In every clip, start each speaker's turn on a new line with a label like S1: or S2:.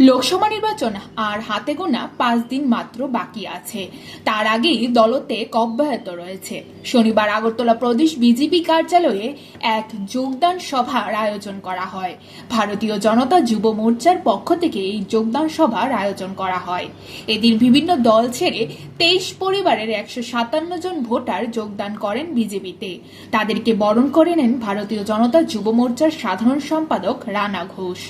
S1: লোকসভা নির্বাচন আর হাতে গোনা পাঁচ দিন মাত্র বাকি আছে। তার আগেই দলতে অব্যাহত রয়েছে। শনিবার আগরতলা প্রদেশ বিজেপি কার্যালয়ে এক যোগদান সভার আয়োজন করা হয়। ভারতীয় জনতা যুব মোর্চার পক্ষ থেকে এই যোগদান সভার আয়োজন করা হয়। এদিন বিভিন্ন দল ছেড়ে তেইশ পরিবারের একশো সাতান্ন জন ভোটার যোগদান করেন বিজেপিতে। তাদেরকে বরণ করে নেন ভারতীয় জনতা যুব মোর্চার সাধারণ সম্পাদক রানা ঘোষ।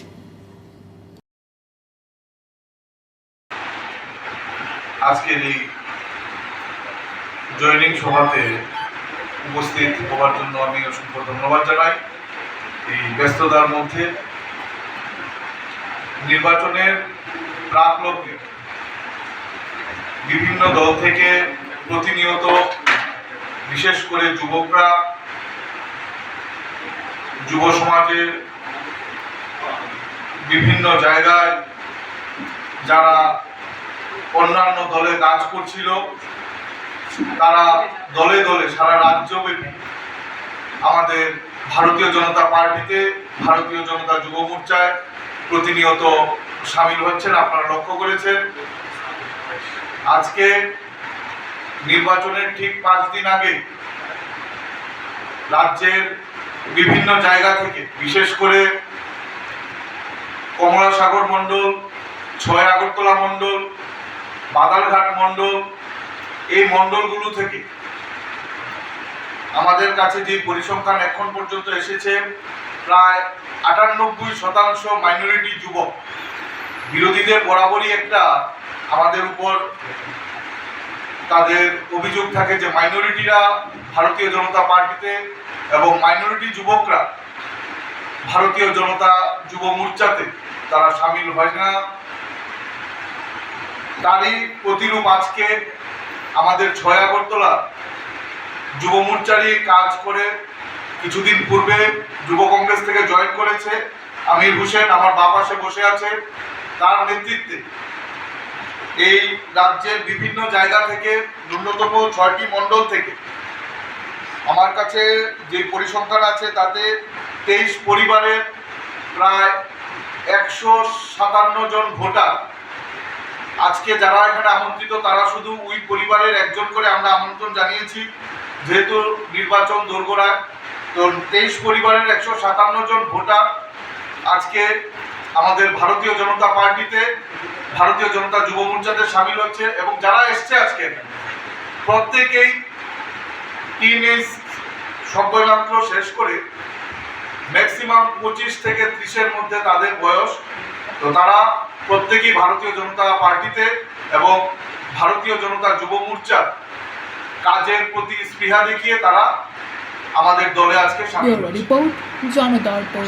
S2: আজকের এই জয়নিং সভাতে উপস্থিত হওয়ার জন্য আমি অসংখ্য ধন্যবাদ জানাই। এই ব্যস্ততার মধ্যে নির্বাচনের প্রাক লগ্নে বিভিন্ন দল থেকে প্রতিনিয়ত, বিশেষ করে যুবকরা, যুব সমাজের বিভিন্ন জায়গায় যারা অন্যান্য দলে কাজ করছিল, তারা দলে দলে সারা রাজ্যব্যাপী আমাদের ভারতীয় জনতা পার্টিতে, ভারতীয় জনতা যুব মোর্চায় প্রতিনিয়ত সামিল হচ্ছেন, আপনারা লক্ষ্য করেছেন। আজকে নির্বাচনের ঠিক পাঁচ দিন আগে রাজ্যের বিভিন্ন জায়গা থেকে, বিশেষ করে কমলাসাগর মণ্ডল, ছয় আগরতলা মণ্ডল বাদালঘাট মণ্ডল, এই মণ্ডলগুলো থেকে আমাদের কাছে যে পরিসংখ্যান এখন পর্যন্ত এসেছে, প্রায় আটানব্বই শতাংশ মাইনরিটি যুবক। বিরোধীদের বরাবরই একটা আমাদের উপর তাদের অভিযোগ থাকে যে মাইনরিটিরা ভারতীয় জনতা পার্টিতে এবং মাইনরিটি যুবকরা ভারতীয় জনতা যুব মোর্চাতে তারা সামিল হয় না। তারই প্রতিরূপ আজকে আমাদের ছয় আগরতলা যুব মোর্চারই কাজ করে কিছুদিন পূর্বে যুব কংগ্রেস থেকে জয়েন করেছে। আমির হোসেন, আমার বাপ পাশে বসে আছে তার নেতৃত্বে। এই রাজ্যের বিভিন্ন জায়গা থেকে ন্যূনতম ছয়টি মণ্ডল থেকে আমার কাছে যে পরিসংখ্যান আছে তাতে তেইশ পরিবারের প্রায় একশো সাতান্ন জন ভোটার আজকে যারা এখানে আমন্ত্রিত, তারা শুধু ওই পরিবারের একজন করে আমরা আমন্ত্রণ জানিয়েছি। যেহেতু নির্বাচন দোরগোড়ায়, তো তেইশ পরিবারের একশো সাতান্ন জন ভোটার আজকে আমাদের ভারতীয় জনতা পার্টিতে, ভারতীয় জনতা যুব মোর্চাতে সামিল হচ্ছে এবং যারা এসছে আজকে, প্রত্যেকেই টিন এজ সভ্যমাত্র শেষ করে ম্যাক্সিমাম পঁচিশ থেকে ত্রিশের মধ্যে তাদের বয়স। তো তারা প্রত্যেকেই ভারতীয় জনতা পার্টিতে এবং ভারতীয় জনতা যুব মোর্চার কাজের প্রতি স্পৃহা দেখিয়ে তারা আমাদের দলে আজকে।
S1: রিপোর্ট জনদর্পণ